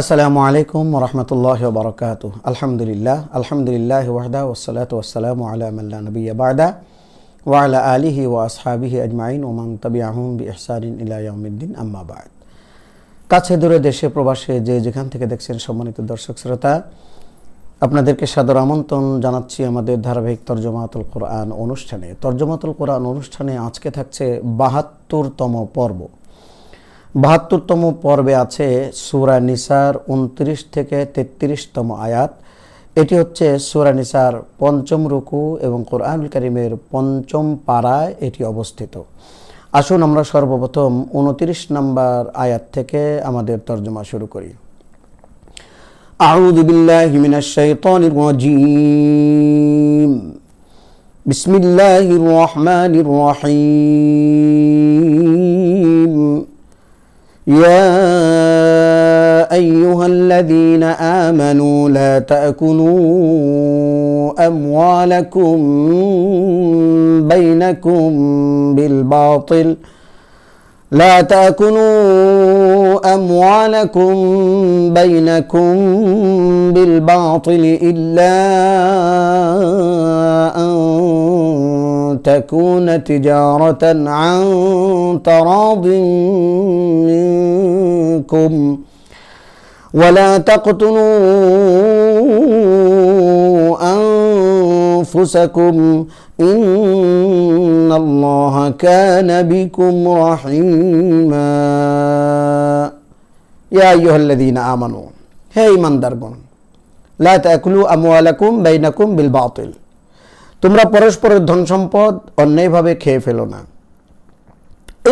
আসসালামু আলাইকুম রহমতুল্লাহ বরকাত আলহামদুলিল্লাহ আলহামদুলিল্লাহ ওয়াহদা ওসালাত ওসালাম আলা মাল্লা নবী বাদা। ওয়ালা আলিহি ও আসহাবিহি আজমাইন ওমান তবি আহম বি ইহসানিন ইলাইয়াউমিদ্দিন আম্মা বাদ। কাছে দূরে দেশে, প্রবাসে যে যেখান থেকে দেখছেন সম্মানিত দর্শক শ্রোতা, আপনাদেরকে সাদর আমন্ত্রণ জানাচ্ছি আমাদের ধারাবাহিক তর্জমাতুল কোরআন অনুষ্ঠানে। তর্জমাতুল কোরআন অনুষ্ঠানে আজকে থাকছে বাহাত্তরতম পর্ব। বাহাত্তরতম পর্বে আছে সুরা নিসার উনত্রিশ থেকে তেত্রিশতম আয়াত এটি হচ্ছে সুরা নিসার পঞ্চম রুকু এবং কোরআনুল করিমের পঞ্চম পাড়ায় এটি অবস্থিত আসুন আমরা সর্বপ্রথম উনত্রিশ নম্বর আয়াত থেকে আমাদের তর্জমা শুরু করি أعوذ بالله من الشيطان الرجيم بسم الله الرحمن الرحيم يا أيها الذين آمنوا لا تأكلوا أموالكم بينكم بالباطل. لا تأكلوا أموالكم بينكم بالباطل إلا تكون تجارة عن تراض منكم. ولا تقتلوا أنفسكم. إن الله كان بكم رحيما. يا أيها الذين آمنوا هي من دربون. لا تأكلوا أموالكم بينكم بالباطل. তোমরা পরস্পরের ধন সম্পদ অন্যায়ভাবে খেয়ে ফেলো না।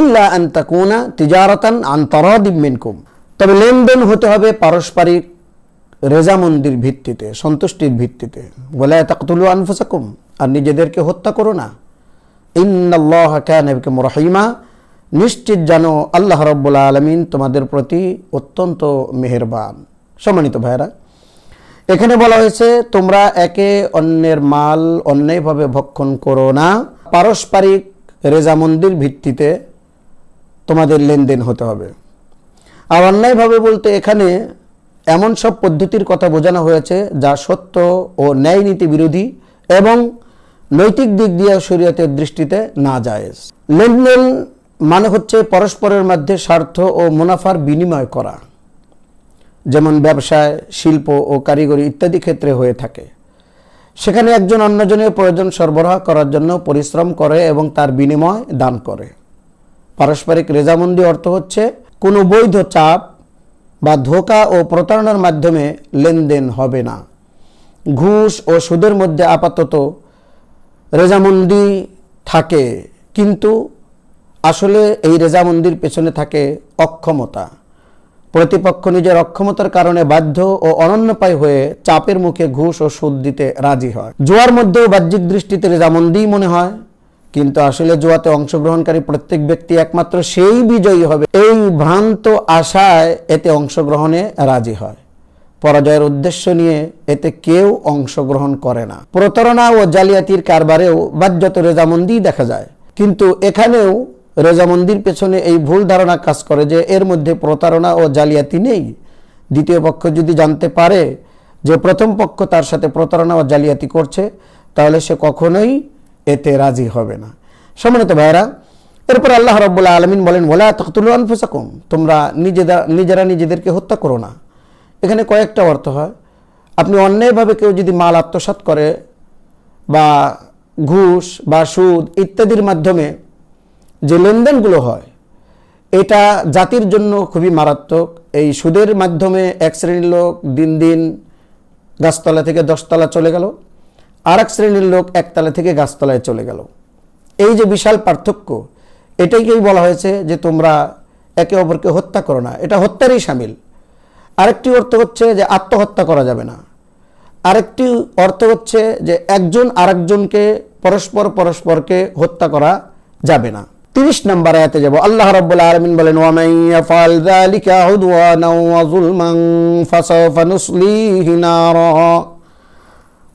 ইল্লা আন তাকুনা তিজারাতান আন তারাদিম মিনকুম। তবে লেনদেন হতে হবে পারস্পরিক রেজামন্দির ভিত্তিতে, সন্তুষ্টির ভিত্তিতে। বলে তাকতুলু আনফুসাকুম, আর নিজেদেরকে হত্যা করো না। ইন্নাল্লাহ কানাবিকুম রহিমা। নিশ্চিত জানো, আল্লাহ রব্বুল আলমিন তোমাদের প্রতি অত্যন্ত মেহেরবান। সম্মানিত ভাইরা এখানে বলা হয়েছে, তোমরা একে অন্যের মাল অন্যায়ভাবে ভক্ষণ করো না। পারস্পরিক রেজামন্দির ভিত্তিতে তোমাদের লেনদেন হতে হবে। আর অন্যায়ভাবে বলতে এখানে এমন সব পদ্ধতির কথা বোঝানো হয়েছে যা সত্য ও ন্যায় নীতি বিরোধী এবং নৈতিক দিক দিয়ে শরীয়তের দৃষ্টিতে না জায়েজ লেনদেন মানে হচ্ছে পরস্পরের মধ্যে স্বার্থ ও মুনাফার বিনিময় করা। যেমন ব্যবসায়, শিল্প ও কারিগরি ইত্যাদি ক্ষেত্রে হয়ে থাকে। সেখানে একজন অন্যজনের প্রয়োজন সরবরাহ করার জন্য পরিশ্রম করে এবং তার বিনিময় দান করে। পারস্পরিক রেজামন্দি অর্থ হচ্ছে কোনো বৈধ চাপ বা ধোকা ও প্রতারণার মাধ্যমে লেনদেন হবে না। ঘুষ ও সুদের মধ্যে আপাতত রেজামন্দি থাকে, কিন্তু আসলে এই রেজামন্দির পেছনে থাকে অক্ষমতা। প্রতিপক্ষ নিজের অক্ষমতার কারণে বাধ্য ও অনন্যপায় হয়ে চাপের মুখে ঘুষ ও সুদ দিতে রাজি হয়। জুয়ার মধ্যেও বাহ্যিক দৃষ্টিতে রেজামন্দিই মনে হয়, কিন্তু আসলে জুয়াতে অংশগ্রহণকারী প্রত্যেক ব্যক্তি একমাত্র সেই বিজয়ী হবে। এই ভ্রান্ত আশায় এতে অংশগ্রহণে রাজি হয়। পরাজয়ের উদ্দেশ্য নিয়ে এতে কেউ অংশগ্রহণ করে না। প্রতারণা ও জালিয়াতির কারবারেও বাহ্যত রেজামন্দি দেখা যায়। কিন্তু এখানেও রেজামন্দির পেছনে এই ভুল ধারণা কাজ করে যে এর মধ্যে প্রতারণা ও জালিয়াতি নেই। দ্বিতীয় পক্ষ যদি জানতে পারে যে প্রথম পক্ষ তার সাথে প্রতারণা ও জালিয়াতি করছে, তাহলে সে কখনোই এতে রাজি হবে না। সম্মানিত ভাইরা এরপর আল্লাহ রব্বুল্লাহ আলমিন বলেন ওলা তখতুল আনফুসাকুম তোমরা নিজেরা নিজেরা নিজেদেরকে হত্যা করো না। এখানে কয়েকটা অর্থ হয়। আপনি অন্যায়ভাবে কেউ যদি মাল আত্মসাৎ করে বা ঘুষ বা সুদ ইত্যাদির মাধ্যমে যে লেনদেনগুলো হয়, এটা জাতির জন্য খুবই মারাত্মক। এই সুদের মাধ্যমে এক শ্রেণির লোক দিন দিন গাছতলা থেকে দশতলা চলে গেল আর এক শ্রেণির লোক একতলা থেকে গাছতলায় চলে গেল। এই যে বিশাল পার্থক্য, এটাকেই বলা হয়েছে যে তোমরা একে অপরকে হত্যা করো না। এটা হত্যারই সামিল। আরেকটি অর্থ হচ্ছে যে আত্মহত্যা করা যাবে না। আরেকটি অর্থ হচ্ছে যে একজন আরেকজনকে পরস্পর পরস্পরকে হত্যা করা যাবে না। তিরিশ নম্বর আয়াতে যাব। আল্লাহ রাব্বুল আলামিন বলেন ওয়া মান ইয়াফআল যালিকা উদওয়ানা ওয়া যুলমান ফাসাওফা নুসলিহি নারা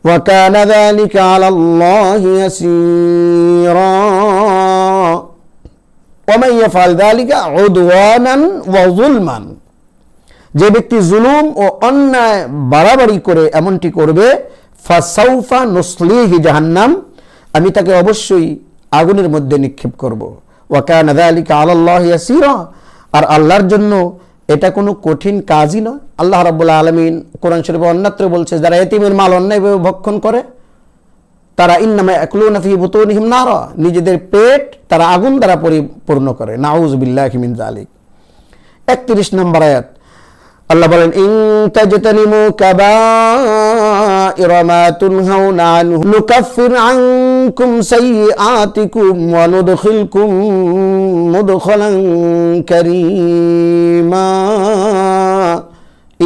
ওয়া কানা যালিকা আলা আল্লাহি ইয়াসীরা। ওয়া মান ইয়াফআল যালিকা উদওয়ানান ওয়া যুলমান। যে ব্যক্তি জুলুম ও অন্যায় বাড়াবাড়ি করে এমনটি করবে ফাসাউফা নসলিহি জাহান্নাম, আমি তাকে অবশ্যই আগুনের মধ্যে নিক্ষেপ করব। ওয়াকান আলিকা আল্লাহ ইয়াসিরা। আর আল্লাহর জন্য এটা কোনো কঠিন কাজই নয়। আল্লাহ রাব্বুল আলমিন কোরআন শরীফ অন্যত্র বলছে, যারা এতিমের মাল অন্যায়ভাবে ভক্ষণ করে, তারা ইন্নামা একলু নাফি বুতুনিহিম নারা। নিজেদের পেট তারা আগুন দ্বারা পরিপূর্ণ করে। নাউজ বিল্লাহি মিন জালিক একত্রিশ নম্বর আয়াত। আল্লাহ বলেন, ইন তাজতানিমু কাবাইর তুনহাউনা আনহু নুকাফির আনকুম সাইয়্যাতিকুম ওয়া নুদখিলকুম মুদখালান কারীমা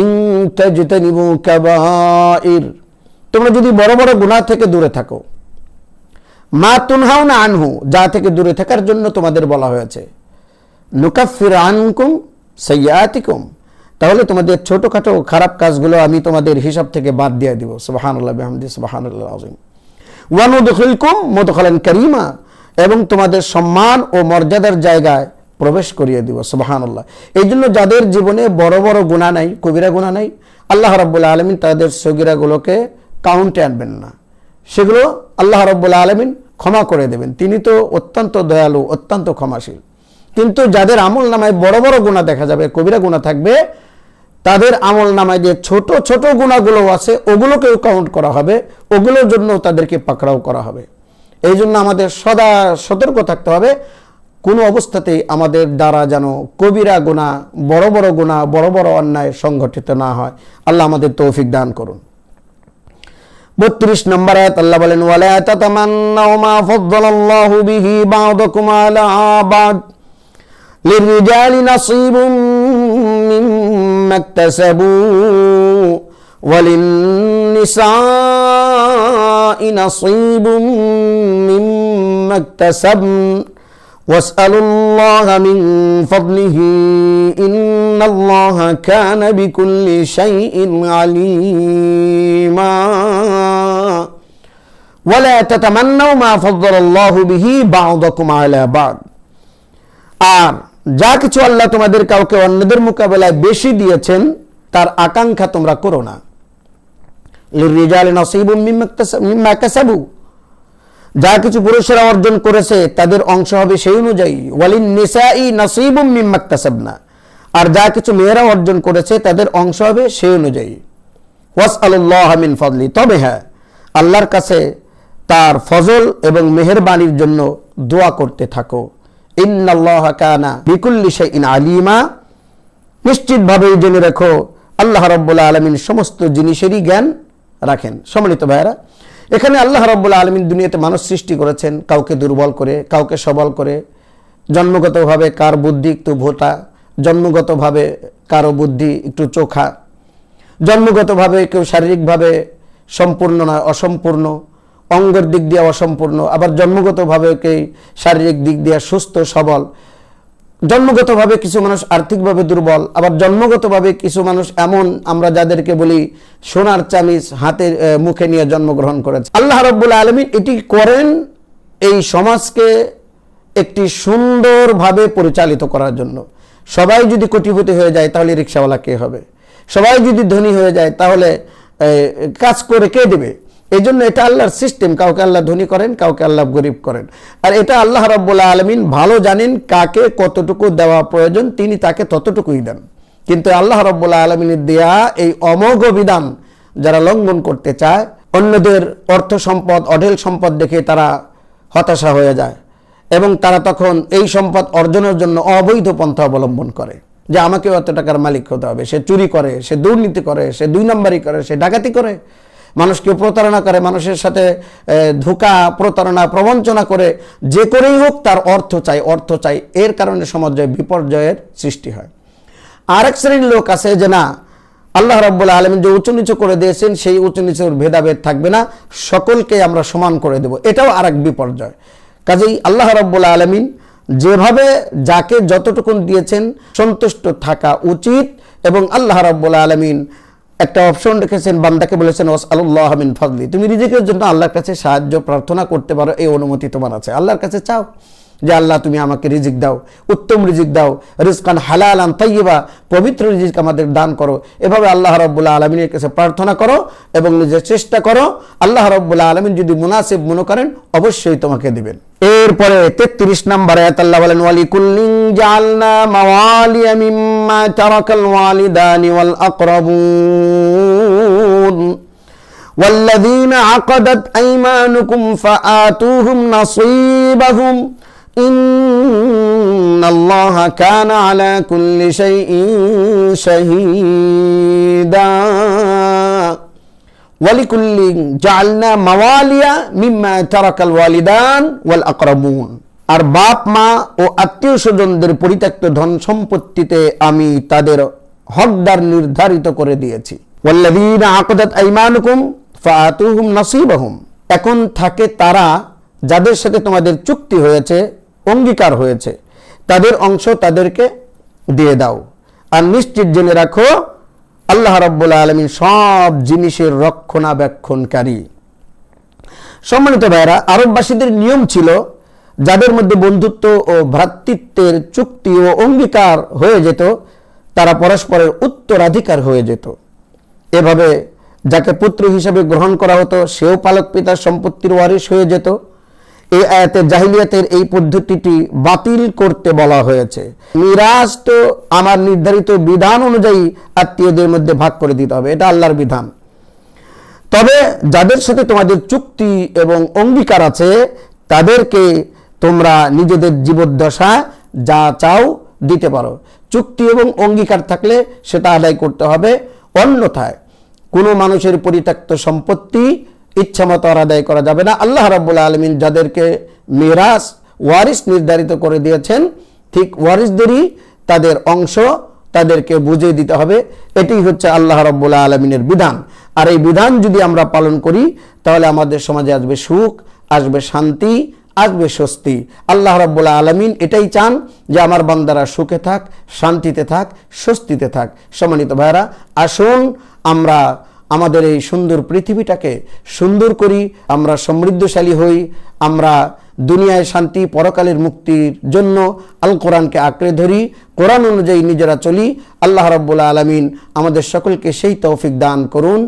ইন তাজতানিমু কাবাইর তোমরা যদি বড় বড় গুনাহ থেকে দূরে থাকো, মা তুনহাও না আনহু, যা থেকে দূরে থাকার জন্য তোমাদের বলা হয়েছে, নুকাফির আনকুম সৈয়াতিকুম তাহলে তোমাদের ছোটোখাটো খারাপ কাজগুলো আমি তোমাদের হিসাব থেকে বাদ দিয়ে দিব। সুবাহানুল্লাহ, বেহামদি, সুবাহানুল্লাহ আজিম ওয়ানুদুলকুম মদখলেন করিমা, এবং তোমাদের সম্মান ও মর্যাদার জায়গায় প্রবেশ করিয়ে দিব, সুবাহানুল্লাহ। এই জন্য যাদের জীবনে বড় বড় গুণা নাই, কবিরা গুণা নাই, আল্লাহ রব্বুল্লাহ আলমিন তাদের সগিরাগুলোকে কাউন্টে আনবেন না। সেগুলো আল্লাহ রব্বুল্লাহ আলমিন ক্ষমা করে দেবেন। তিনি তো অত্যন্ত দয়ালু, অত্যন্ত ক্ষমাশীল। কিন্তু যাদের আমল নামায় বড় বড় গুণা দেখা যাবে, কবিরা গুণা থাকবে তাদের আমল নামায় যে ছোট ছোট গুণাগুলো আছে, ওগুলোকেও কাউন্ট করা হবে, ওগুলোর জন্য তাদেরকে পাকড়াও করা হবে। এই জন্য আমাদের সদা সতর্ক থাকতে হবে। কোনো অবস্থাতেই আমাদের দ্বারা যেন কবিরা গুণা, বড় বড় গুণা, বড় বড় অন্যায় সংঘটিত না হয়। আল্লাহ আমাদের তৌফিক দান করুন। বত্রিশ নম্বর আয়াত, আল্লাহ বলেন, ওয়ালা তাতামান্নাউ বিহি বা'দাকুম আলা বা'দ নাসিবুম مما اكتسبوا وللنساء نصيب مما اكتسبن. واسألوا الله من فضله إن الله كان بكل شيء عليما. ولا تتمنوا ما فضل الله به بعضكم على بعض. আর যা কিছু আল্লাহ তোমাদের কাউকে অন্যদের মোকাবেলায় বেশি দিয়েছেন, তার আকাঙ্ক্ষা তোমরা করো না। যা কিছু পুরুষেরা অর্জন করেছে, তাদের অংশ হবে সেই অনুযায়ী। আর যা কিছু মেয়েরা অর্জন করেছে, তাদের অংশ হবে সেই অনুযায়ী। তবে হ্যাঁ আল্লাহর কাছে তার ফজল এবং মেহেরবানির জন্য দোয়া করতে থাকো। আলিমা। নিশ্চিতভাবে জেনে রেখো, আল্লাহ রব্বুল্লাহ আলমিন সমস্ত জিনিসেরই জ্ঞান রাখেন। সম্মানিত ভাইয়েরা, এখানে আল্লাহ রব্বুল্লাহ আলমিন দুনিয়াতে মানুষ সৃষ্টি করেছেন, কাউকে দুর্বল করে, কাউকে সবল করে। জন্মগতভাবে কার বুদ্ধি একটু ভোটা জন্মগতভাবে কারও বুদ্ধি একটু চোখা। জন্মগতভাবে কেউ শারীরিকভাবে সম্পূর্ণ নয় অসম্পূর্ণ। অঙ্গের দিক দিয়ে অসম্পূর্ণ আবার জন্মগতভাবে কে শারীরিক দিক দিয়ে সুস্থ, সবল। জন্মগতভাবে কিছু মানুষ আর্থিকভাবে দুর্বল, আবার জন্মগতভাবে কিছু মানুষ এমন, আমরা যাদেরকে বলি সোনার চামিচ হাতে মুখে নিয়ে জন্মগ্রহণ করেছে। আল্লাহ রব্বুল আলমী এটি করেন এই সমাজকে একটি সুন্দরভাবে পরিচালিত করার জন্য। সবাই যদি কোটিপতি হয়ে যায়, তাহলে রিক্সাওয়ালা কে হবে? সবাই যদি ধনী হয়ে যায়, তাহলে কাজ করে কে দেবে? এই জন্য এটা আল্লাহর সিস্টেম কাউকে আল্লাহ ধনী করেন, কাউকে আল্লাহ গরিব করেন। আর এটা আল্লাহ রব্বুল্লাহ আলমিন ভালো জানেন কাকে কতটুকু দেওয়া প্রয়োজন, তিনি তাকে ততটুকুই দেন। কিন্তু আল্লাহ রব্বুল্লাহ আলমিনের দেয়া এই অমোঘ বিধান যারা লঙ্ঘন করতে চায়, অন্যদের অর্থ সম্পদ, অঢেল সম্পদ দেখে তারা হতাশা হয়ে যায়। এবং তারা তখন এই সম্পদ অর্জনের জন্য অবৈধ পন্থা অবলম্বন করে। যে আমাকেও এত টাকার মালিক হতে হবে। সে চুরি করে, সে দুর্নীতি করে, সে দুই নম্বরই করে, সে ডাকাতি করে। মানুষকে প্রতারণা করে, মানুষের সাথে ধোকা প্রতারণা, প্রবঞ্চনা করে, যে করেই হোক তার অর্থ চাই অর্থ চাই। এর কারণে সমাজে বিপর্যয়ের সৃষ্টি হয়। আরেক শ্রেণির লোক আছে যে না, আল্লাহ রব্বুল্লাহ আলমিন যে উঁচু নিচু করে দিয়েছেন, সেই উঁচু নিচুর ভেদাভেদ থাকবে না। সকলকে আমরা সমান করে দেব। এটাও আরেক বিপর্যয়। কাজেই আল্লাহ রব্বুল্লাহ আলমিন যেভাবে যাকে যতটুকুন দিয়েছেন, সন্তুষ্ট থাকা উচিত এবং আল্লাহ রব্বুল্লাহ আলমিন একটা অপশন রেখেছেন, বান্দাকে বলেছেন ওস আল্লাহ মিন ফাজলি তুমি নিজেকে জন্য আল্লাহর কাছে সাহায্য প্রার্থনা করতে পারো, এই অনুমতি তোমার আছে। আল্লাহর কাছে চাও। যে আল্লাহ তুমি আমাকে রিজিক দাও উত্তম রিজিক দাও রিজকান হালালান তাইয়্যিবা পবিত্র রিজিক আমাদের দান করো এভাবে আল্লাহ রাব্বুল আলমিনের কাছে প্রার্থনা করো এবং নিজের চেষ্টা করো আল্লাহ রাব্বুল আলমিন যদি মুনাসিব মনে করেন অবশ্যই তোমাকে দিবেন এরপরে তেত্রিশ নম্বর আয়াত আল্লাহ বলেন ওয়ালি কুল্লিন জাআলনা মাওয়ালিয়া মিম্মা তারাকাল ওয়ালিদানি ওয়াল আকরাবুন والذين عقدت أيمانكم فآتوهم نصيبهم إن الله كان على كل شيء شهيدا ولكل جعلنا مواليا مما ترك الوالدان والأقربون আর বাপ মা ও আত্মীয় স্বজনদের পরিত্যক্ত ধন সম্পত্তিতে আমি তাদের হকদার নির্ধারিত করে দিয়েছি ওয়াল্লাযীনা আকাদাত আইমানুকুম ফাআতুহুম নাসিবাহুম এখন থাকে তারা যাদের সাথে তোমাদের চুক্তি হয়েছে, অঙ্গীকার হয়েছে, তাদের অংশ তাদেরকে দিয়ে দাও। আর নিশ্চিত জেনে রাখো, আল্লাহ রাব্বুল আলামিন সব জিনিসের রক্ষণাবেক্ষণকারী। সম্মানিত ভাইরা আরববাসীদের নিয়ম ছিল, যাদের মধ্যে বন্ধুত্ব ও ভ্রাতৃত্বের চুক্তি ও অঙ্গীকার হয়ে যেত, তারা পরস্পরের উত্তরাধিকার হয়ে যেত। এভাবে যাকে পুত্র হিসেবে গ্রহণ করা হতো, সেও পালক পিতার সম্পত্তির ওয়ারিশ হয়ে যেত। এই আয়াতে জাহিলিয়াতের এই পদ্ধতিটি বাতিল করতে বলা হয়েছে। মিরাজ তো আমার নির্ধারিত বিধান অনুযায়ী আত্মীয়দের মধ্যে ভাগ করে দিতে হবে, এটা আল্লাহর বিধান। তবে যাদের সাথে তোমাদের চুক্তি এবং অঙ্গীকার আছে, তাদেরকে তোমরা নিজেদের জীবদ্দশা যা চাও দিতে পারো। চুক্তি এবং অঙ্গীকার থাকলে সেটা আদায় করতে হবে। অন্যথায় কোনো মানুষের পরিত্যক্ত সম্পত্তি ইচ্ছামতো আর আদায় করা যাবে না। আল্লাহ রাব্বুল আলমিন যাদেরকে মিরাস ওয়ারিস নির্ধারিত করে দিয়েছেন, ঠিক ওয়ারিসদেরই তাদের অংশ, তাদেরকে বুঝিয়ে দিতে হবে। এটি হচ্ছে আল্লাহ রব্বুল আলমিনের বিধান। আর এই বিধান যদি আমরা পালন করি, তাহলে আমাদের সমাজে আসবে সুখ, আসবে শান্তি, আসবে স্বস্তি। আল্লাহ রব্বুল্লাহ আলমিন এটাই চান যে আমার বান্দারা সুখে থাক, শান্তিতে থাক, স্বস্তিতে থাক। সম্মানিত ভাইরা আসুন আমরা আমাদের এই সুন্দর পৃথিবীটাকে সুন্দর করি, আমরা সমৃদ্ধশালী হই, আমরা দুনিয়ায় শান্তি, পরকালের মুক্তির জন্য আল কোরআনকে আঁকড়ে ধরি, কোরআন অনুযায়ী নিজেরা চলি, আল্লাহ রব্বুল আলমিন আমাদের সকলকে সেই তৌফিক দান করুন,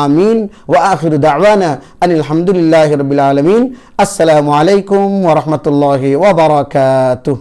আমিন ও আখির দাওয়ানা আনিল হামদুলিল্লাহ রবিল আলমিন, আসসালামু আলাইকুম ওরহমতুল্লাহ ওবরাকাতুহ